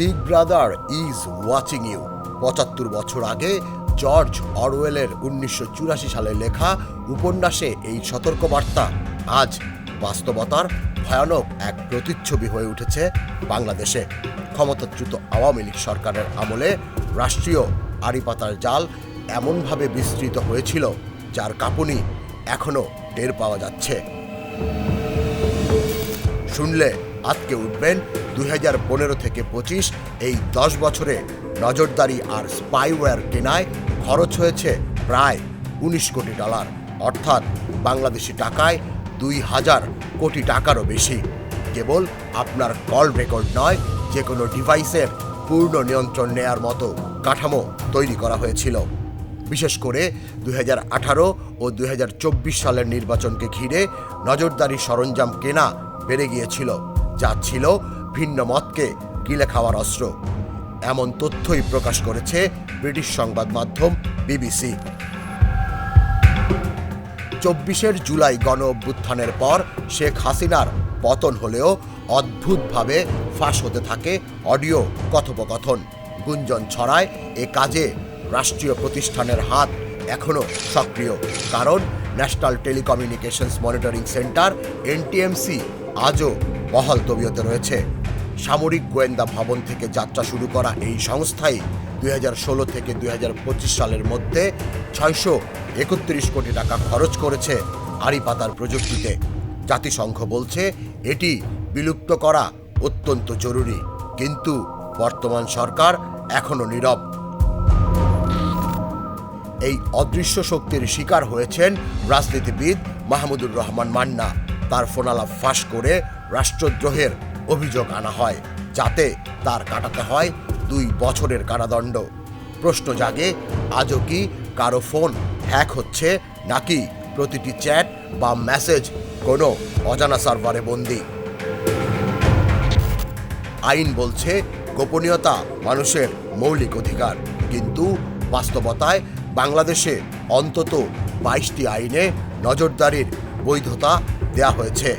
Big brother is watching you পঁচাত্তর বছর আগে জর্জ অরওয়েলের উনিশশো চুরাশি সালে লেখা উপন্যাসে এই সতর্কবার্তা। আজ বাস্তবতার ভয়ানক এক প্রতিচ্ছবি হয়ে উঠেছে বাংলাদেশে। ক্ষমতাচ্যুত আওয়ামী লীগ সরকারের আমলে রাষ্ট্রীয় আড়িপাতার জাল এমনভাবে বিস্তৃত হয়েছিল, যার কাঁপুনি এখনও টের পাওয়া যাচ্ছে। শুনলে আজকে উঠবেন দুই হাজার পনেরো থেকে পঁচিশ। এই দশ বছরে নজরদারি আর স্পাইওয়্যার কেনায় খরচ হয়েছে প্রায় উনিশ কোটি ডলার। অর্থাৎ বাংলাদেশি টাকায় দুই হাজার কোটি টাকারও বেশি। কেবল আপনার কল রেকর্ড নয় যে কোনো ডিভাইসের পূর্ণ নিয়ন্ত্রণ নেয়ার মতো কাঠামো তৈরি করা হয়েছিল। বিশেষ করে দু হাজার আঠারো ও দু হাজার চব্বিশ সালের নির্বাচনকে ঘিরে নজরদারি সরঞ্জাম কেনা বেড়ে গিয়েছিল। যা ছিল ভিন্ন মতকে গিলে খাওয়ার অস্ত্র। এমন তথ্যই প্রকাশ করেছে ব্রিটিশ সংবাদ মাধ্যম বিবিসি। চব্বিশের জুলাই গণ অভ্যুত্থানের পর শেখ হাসিনার পতন হলেও অদ্ভুতভাবে ফাঁস হতে থাকে অডিও কথোপকথন। গুঞ্জন ছড়ায় এ কাজে রাষ্ট্রীয় প্রতিষ্ঠানের হাত এখনও সক্রিয়। কারণ national telecommunications monitoring centre, NTMC, আজও বহাল তবিয়তে রয়েছে। সামরিক গোয়েন্দা ভবন থেকে যাত্রা শুরু করা এই সংস্থাই দুই হাজার ষোলো থেকে দুই হাজার পঁচিশ সালের মধ্যে ছয়শো একত্রিশ কোটি টাকা খরচ করেছে আড়িপাতার প্রযুক্তিতে। জাতিসংঘ বলছে, এটি বিলুপ্ত করা অত্যন্ত জরুরি, কিন্তু বর্তমান সরকার এখনও নীরব। এই অদৃশ্য শক্তির শিকার হয়েছেন রাজনীতিবিদ মাহমুদুর রহমান মান্না। তার ফোনালাপ ফাঁস করে রাষ্ট্রদ্রোহের অভিযোগ আনা হয়, যাতে তার কাটাতে হয় দুই বছরের কারাদণ্ড। প্রশ্ন জাগে, আজও কি কারও ফোন হ্যাক হচ্ছে নাকি প্রতিটি চ্যাট বা মেসেজ কোনো অজানা সার্ভারে বন্দি? আইন বলছে, গোপনীয়তা মানুষের মৌলিক অধিকার, কিন্তু বাস্তবতায় বাংলাদেশে অন্তত বাইশটি আইনে নজরদারির বৈধতা দেয়া হয়েছে।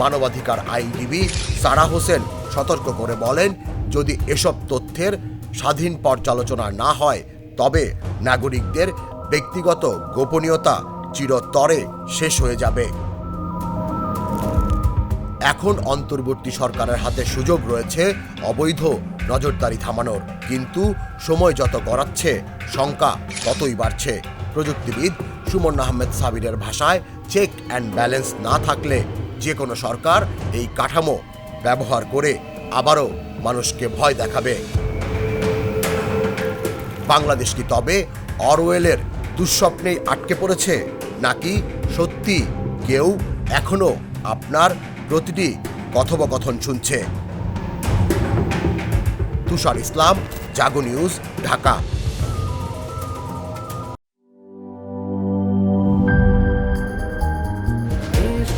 মানবাধিকার আইনজীবী সারা হোসেন সতর্ক করে বলেন, যদি এসব তথ্যের স্বাধীন পর্যালোচনা না হয়, তবে নাগরিকদের ব্যক্তিগত গোপনীয়তা চিরতরে শেষ হয়ে যাবে। এখন অন্তর্বর্তী সরকারের হাতে সুযোগ রয়েছে অবৈধ নজরদারি থামানোর। কিন্তু সময় যত গড়াচ্ছে শঙ্কা ততই বাড়ছে। প্রযুক্তিবিদ সুমন আহমেদ সাবিরের ভাষায় চেক অ্যান্ড ব্যালেন্স না থাকলে যে কোনো সরকার এই কাঠামো ব্যবহার করে আবারও মানুষকে ভয় দেখাবে। বাংলাদেশ কি তবে অরওয়েলের দুঃস্বপ্নেই আটকে পড়েছে, নাকি সত্যি কেউ এখনও আপনার প্রতিটি কথোপকথন শুনছে? Tushar Islam, Jago news, Dhaka.